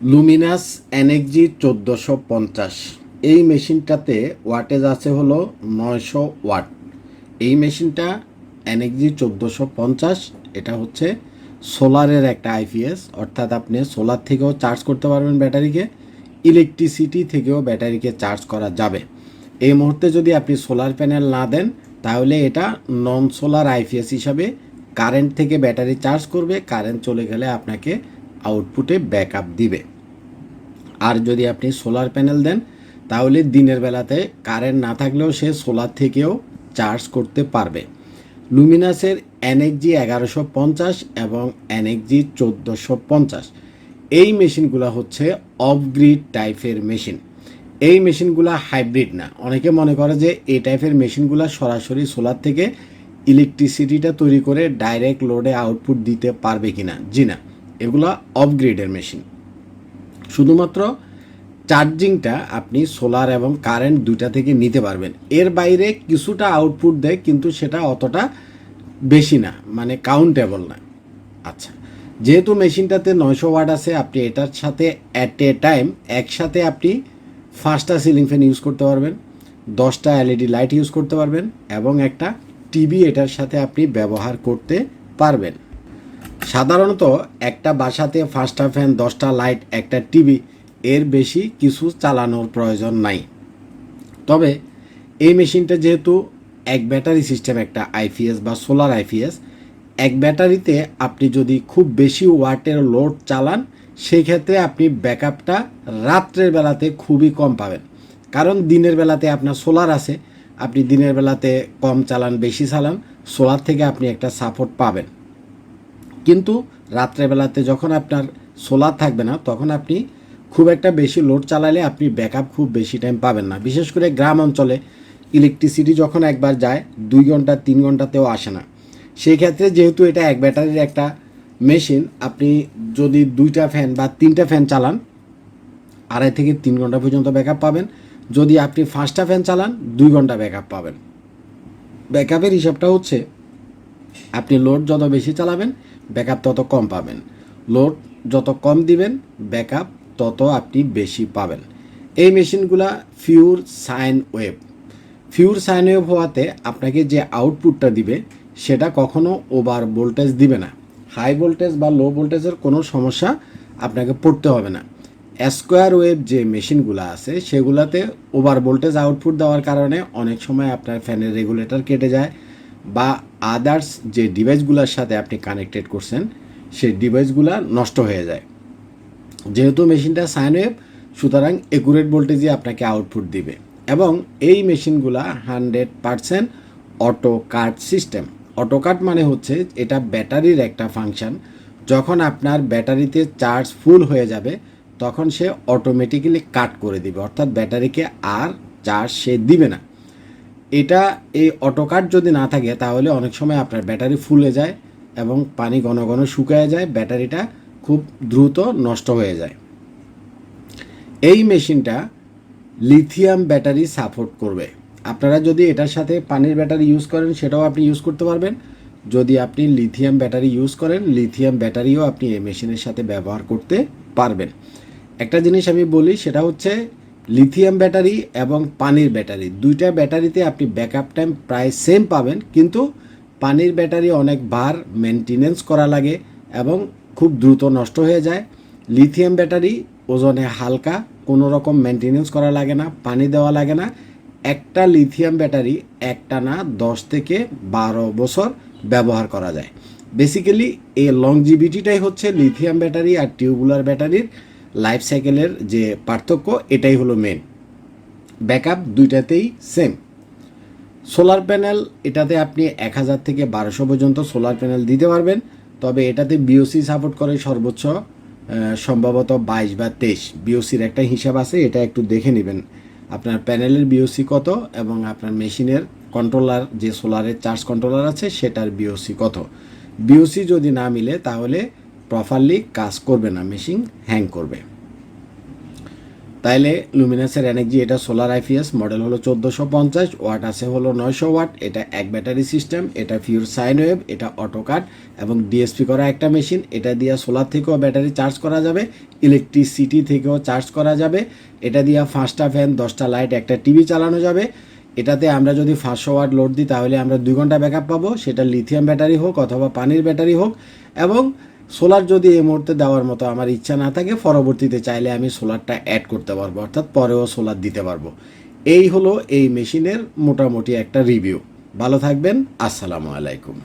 Luminous NXG চোদ্দোশো পঞ্চাশ। এই মেশিনটাতে ওয়াটেজ আছে হলো নয়শো ওয়াট। এই মেশিনটা এনএক্সজি চোদ্দোশো পঞ্চাশ, এটা হচ্ছে সোলারের একটা আইপিএস অর্থাৎ আপনি সোলার থেকেও চার্জ করতে পারবেন ব্যাটারিকে, ইলেকট্রিসিটি থেকেও ব্যাটারিকে চার্জ করা যাবে। এই মুহূর্তে যদি আপনি সোলার প্যানেল না দেন, তাহলে এটা নন সোলার আইপিএস হিসাবে কারেন্ট থেকে ব্যাটারি চার্জ করবে, কারেন্ট চলে গেলে আপনাকে আউটপুটে ব্যাকআপ দিবে। আর যদি আপনি সোলার প্যানেল দেন, তাহলে দিনের বেলাতে কারেন্ট না থাকলেও সে সোলার থেকেও চার্জ করতে পারবে। লুমিনাসের এনএক্সজি এগারোশো পঞ্চাশ এবং এনএক্সজি চোদ্দোশো পঞ্চাশ। এই মেশিনগুলো হচ্ছে অফ গ্রিড টাইপের মেশিন এই মেশিনগুলো হাইব্রিড না। অনেকে মনে করে যে এই টাইপের মেশিনগুলো সরাসরি সোলার থেকে ইলেকট্রিসিটিটা তৈরি করে ডাইরেক্ট লোডে আউটপুট দিতে পারবে কিনা? জি না। এগুলো অফ গ্রিডের মেশিন শুধুমাত্র চার্জিংটা আপনি সোলার এবং কারেন্ট দুইটা থেকে নিতে পারবেন। এর বাইরে কিছুটা আউটপুট দেয়, কিন্তু সেটা অতটা বেশি না মানে কাউন্টেবল না। আচ্ছা যেহেতু মেশিনটাতে নয়শো ওয়াট আছে, আপনি এটার সাথে অ্যাট এ টাইম একসাথে আপনি পাঁচটা সিলিং ফ্যান ইউজ করতে পারবেন, দশটা এলইডি লাইট ইউজ করতে পারবেন এবং একটা টিভি এটার সাথে আপনি ব্যবহার করতে পারবেন। সাধারণত একটা বাসাতে পাঁচটা ফ্যান, দশটা লাইট, একটা টিভি, এর বেশি কিছু চালানোর প্রয়োজন নাই। তবে এই মেশিনটা যেহেতু এক ব্যাটারি সিস্টেম, একটা আইপিএস বা সোলার আইপিএস এক ব্যাটারিতে আপনি যদি খুব বেশি ওয়াটের লোড চালান সেই ক্ষেত্রে আপনি ব্যাকআপটা রাত্রের বেলাতে খুবই কম পাবেন। কারণ দিনের বেলাতে আপনার সোলার আছে, আপনি দিনের বেলাতে কম চালান, বেশি চালান, সোলার থেকে আপনি একটা সাপোর্ট পাবেন। কিন্তু রাত্রেবেলাতে যখন আপনার সোলার থাকবে না, তখন আপনি খুব একটা বেশি লোড চালালে আপনি ব্যাকআপ খুব বেশি টাইম পাবেন না। বিশেষ করে গ্রাম অঞ্চলে ইলেকট্রিসিটি যখন একবার যায়, দুই ঘণ্টা, তিন ঘন্টাতেও আসে না। সেই ক্ষেত্রে যেহেতু এটা এক ব্যাটারির একটা মেশিন আপনি যদি দুইটা ফ্যান বা তিনটা ফ্যান চালান, আড়াই থেকে তিন ঘণ্টা পর্যন্ত ব্যাকআপ পাবেন। যদি আপনি পাঁচটা ফ্যান চালান, দুই ঘণ্টা ব্যাকআপ পাবেন। ব্যাকআপের হিসাবটা হচ্ছে, আপনি লোড যত বেশি চালাবেন ব্যাকআপ তত কম পাবেন। লোড যত কম দিবেন, ব্যাকআপ তত আপনি বেশি পাবেন। এই মেশিনগুলা pure sine wave pure sine wave হওয়াতে আপনাকে যে আউটপুটটা দিবে, সেটা কখনো ওভার ভোল্টেজ দিবে না। হাই ভোল্টেজ বা লো ভোল্টেজের কোনো সমস্যা আপনাকে পড়তে হবে না। স্কোয়ার ওয়েভ যে মেশিনগুলো আছে, সেগুলাতে ওভার ভোল্টেজ আউটপুট দেওয়ার কারণে অনেক সময় আপনার ফ্যানের রেগুলেটর কেটে যায় বা আদার্স যে ডিভাইসগুলোর সাথে আপনি কানেক্টেড করছেন, সেই ডিভাইসগুলো নষ্ট হয়ে যায়। যেহেতু মেশিনটা সাইন ওয়েভ সুতরাং একুরেট ভোল্টেজই আপনাকে আউটপুট দিবে। এবং এই মেশিনগুলা hundred percent auto cut system auto cut মানে হচ্ছে এটা ব্যাটারির একটা ফাংশন যখন আপনার ব্যাটারিতে চার্জ ফুল হয়ে যাবে, তখন সে অটোমেটিক্যালি কাট করে দিবে। অর্থাৎ ব্যাটারিকে আর চার্জ সে দিবে না। এটা এই অটো কাট যদি না থাকে, তাহলে অনেক সময় আপনার ব্যাটারি ফুলে যায় এবং পানি ঘন ঘন শুকায় যায়, ব্যাটারিটা খুব দ্রুত নষ্ট হয়ে যায়। এই মেশিনটা লিথিয়াম ব্যাটারি সাপোর্ট করবে। আপনারা যদি এটার সাথে পানির ব্যাটারি ইউজ করেন, সেটাও আপনি ইউজ করতে পারবেন। যদি আপনি লিথিয়াম ব্যাটারি ইউজ করেন লিথিয়াম ব্যাটারিও আপনি এই মেশিনের সাথে ব্যবহার করতে পারবেন। একটা জিনিস আমি বলি, সেটা হচ্ছে লিথিয়াম ব্যাটারি এবং পানির ব্যাটারি দুইটা ব্যাটারিতে আপনি ব্যাকআপ টাইম প্রায় সেম পাবেন, কিন্তু পানির ব্যাটারি অনেক বার মেনটেনেন্স করা লাগে এবং খুব দ্রুত নষ্ট হয়ে যায়। লিথিয়াম ব্যাটারি ওজনে হালকা, কোনো রকম মেনটেনেন্স করা লাগে না, পানি দেওয়া লাগে না। একটা লিথিয়াম ব্যাটারি একটা না দশ থেকে বারো বছর ব্যবহার করা যায়। বেসিক্যালি এই লংজিভিটিটাই হচ্ছে লিথিয়াম ব্যাটারি আর টিউবুলার ব্যাটারির লাইফ সাইকেলের যে পার্থক্য, এটাই হলো মেন ব্যাকআপ দুইটাতেই সেম সোলার প্যানেল এটাতে আপনি এক হাজার থেকে বারোশো পর্যন্ত সোলার প্যানেল দিতে পারবেন, তবে এটাতে বিওসি সাপোর্ট করে সর্বোচ্চ সম্ভবত বাইশ বা তেইশ। বিওসির একটা হিসাব আছে, এটা একটু দেখে নেবেন। আপনার প্যানেলের বিওসি কত এবং আপনার মেশিনের কন্ট্রোলার যে সোলারের চার্জ কন্ট্রোলার আছে, সেটার বিওসি কত। বিওসি যদি না মিলে, তাহলে প্রপারলি কাজ করবে না মেশিন হ্যাং করবে। তাইলে লুমিনাসের এনার্জি এটা সোলার আইপিএস মডেল হলো চোদ্দোশো পঞ্চাশ ওয়াট আছে হলো নয়শো ওয়াট এটা এক ব্যাটারি সিস্টেম এটা ফিউর সাইন ওয়েভ এটা অটোকাট এবং ডিএসপি করা একটা মেশিন এটা দিয়ে সোলার থেকেও ব্যাটারি চার্জ করা যাবে ইলেকট্রিসিটি থেকেও চার্জ করা যাবে, এটা দিয়ে পাঁচটা ফ্যান দশটা লাইট একটা টিভি চালানো যাবে। এটাতে আমরা যদি পাঁচশো ওয়াট লোড দিই, তাহলে আমরা দুই ঘণ্টা ব্যাকআপ পাবো, সেটা লিথিয়াম ব্যাটারি হোক অথবা পানির ব্যাটারি হোক, এবং সোলার যদি এই মুহূর্তে দেওয়ার মতো আমার ইচ্ছা না থাকে, পরবর্তীতে চাইলে আমি সোলারটা অ্যাড করতে পারব, অর্থাৎ পরেও সোলার দিতে পারব। এই হলো এই মেশিনের মোটামুটি একটা রিভিউ ভালো থাকবেন, আসসালামু আলাইকুম।